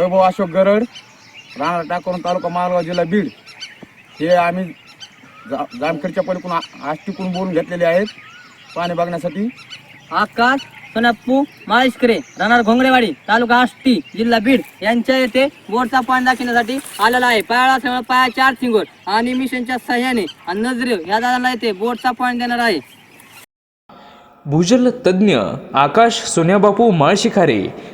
वैभव अशोक गरड राहणार टाकून तालुका मालगाव जिल्हा बीड. हे आम्ही जा जामखेडच्या पलीकडून आष्टीकडून बोलून घेतलेले आहेत. पाणी बघण्यासाठी. आकाश सोनाप्पू माळेशकरे राहणार घोंगडेवाडी तालुका आष्टी जिल्हा बीड. यांच्या येथे बोरचा पाणी दाखवण्यासाठी आलेला आहे. पायाला असल्यामुळे पाया चार सिंगोर आणि मिशनच्या सहाय्याने आणि नजरे या दादाला येथे बोरचा पाणी देणार आहे. भूजल तज्ज्ञ आकाश सोन्याबापू माळशिखारे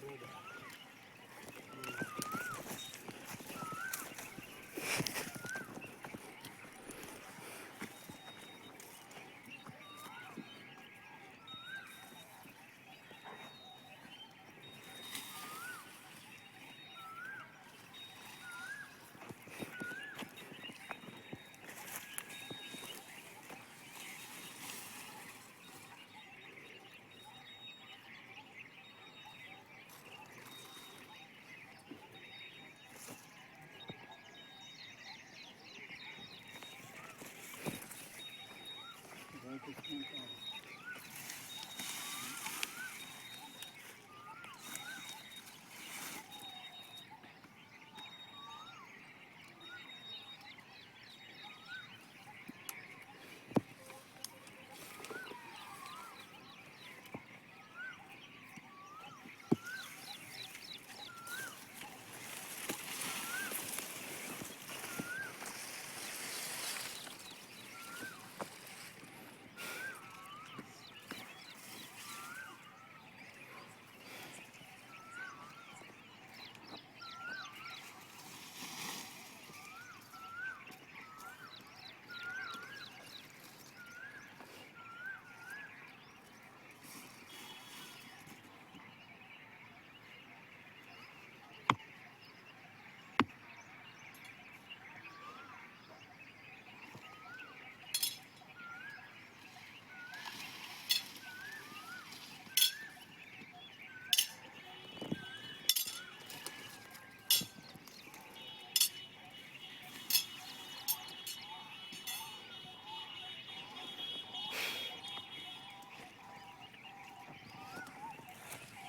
Carudo.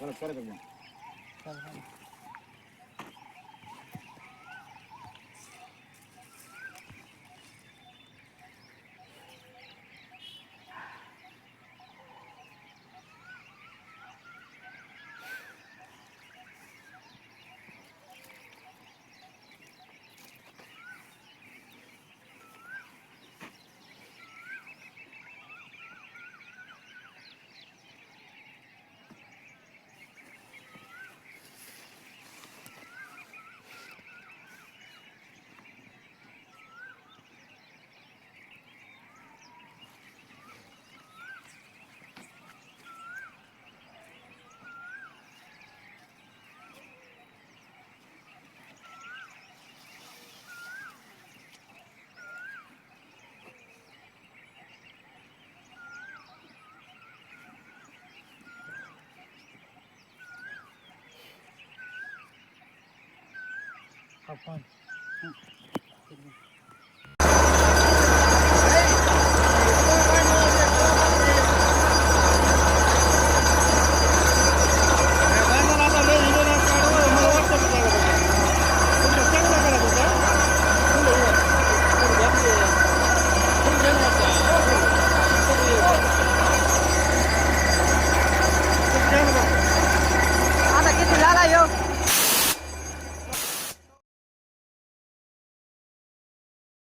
परत परत have fun.